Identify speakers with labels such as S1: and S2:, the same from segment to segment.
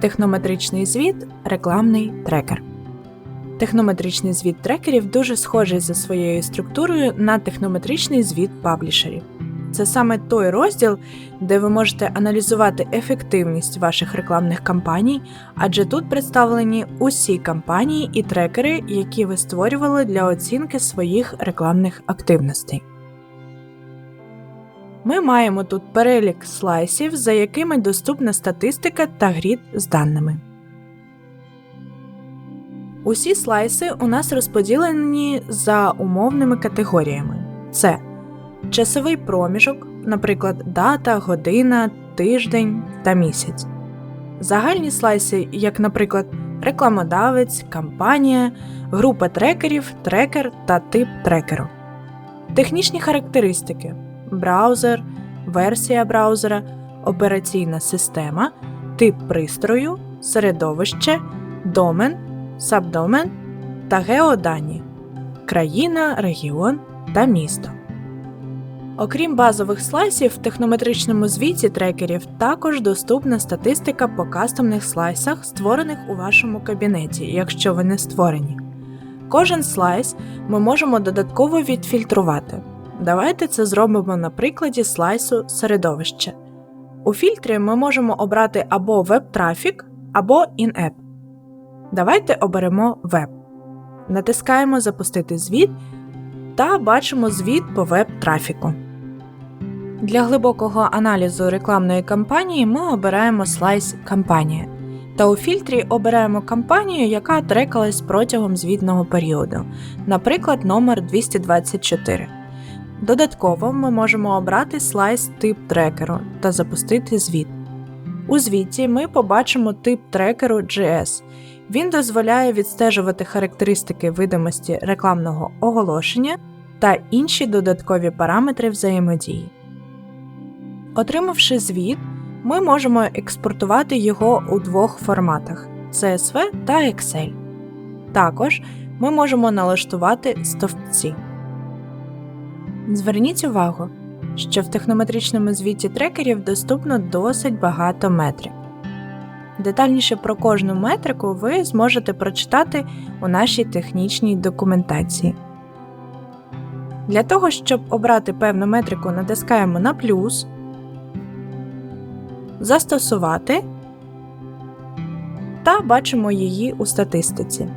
S1: Технометричний звіт рекламний трекер. Технометричний звіт трекерів дуже схожий за своєю структурою на технометричний звіт паблішерів. Це саме той розділ, де ви можете аналізувати ефективність ваших рекламних кампаній, адже тут представлені усі кампанії і трекери, які ви створювали для оцінки своїх рекламних активностей. Ми маємо тут перелік слайсів, за якими доступна статистика та грід з даними. Усі слайси у нас розподілені за умовними категоріями: це часовий проміжок, наприклад, дата, година, тиждень та місяць. Загальні слайси, як, наприклад, рекламодавець, кампанія, група трекерів, трекер та тип трекеру. Технічні характеристики браузер, версія браузера, операційна система, тип пристрою, середовище, домен, сабдомен та геодані, країна, регіон та місто. Окрім базових слайсів, в технометричному звіті трекерів також доступна статистика по кастомних слайсах, створених у вашому кабінеті, якщо вони створені. Кожен слайс ми можемо додатково відфільтрувати. Давайте це зробимо на прикладі слайсу середовище. У фільтрі ми можемо обрати або веб-трафік, або in-app. Давайте оберемо веб. Натискаємо Запустити звіт та бачимо звіт по веб-трафіку. Для глибокого аналізу рекламної кампанії ми обираємо слайс Кампанія та у фільтрі обираємо кампанію, яка трекалась протягом звітного періоду, наприклад, номер 224. Додатково ми можемо обрати слайс тип трекеру та запустити звіт. У звіті ми побачимо тип трекеру GS. Він дозволяє відстежувати характеристики видимості рекламного оголошення та інші додаткові параметри взаємодії. Отримавши звіт, ми можемо експортувати його у двох форматах CSV та Excel. Також ми можемо налаштувати стовпці. Зверніть увагу, що в технометричному звіті трекерів доступно досить багато метрик. Детальніше про кожну метрику ви зможете прочитати у нашій технічній документації. Для того, щоб обрати певну метрику, натискаємо на плюс, застосувати та бачимо її у статистиці.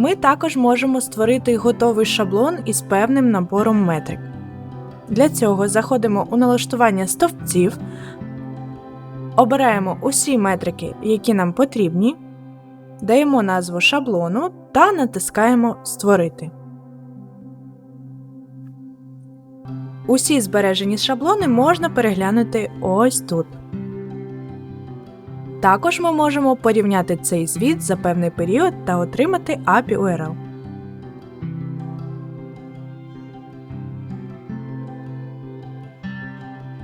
S1: Ми також можемо створити готовий шаблон із певним набором метрик. Для цього заходимо у налаштування стовпців, обираємо усі метрики, які нам потрібні, даємо назву шаблону та натискаємо Створити. Усі збережені шаблони можна переглянути ось тут. Також ми можемо порівняти цей звіт за певний період та отримати API URL.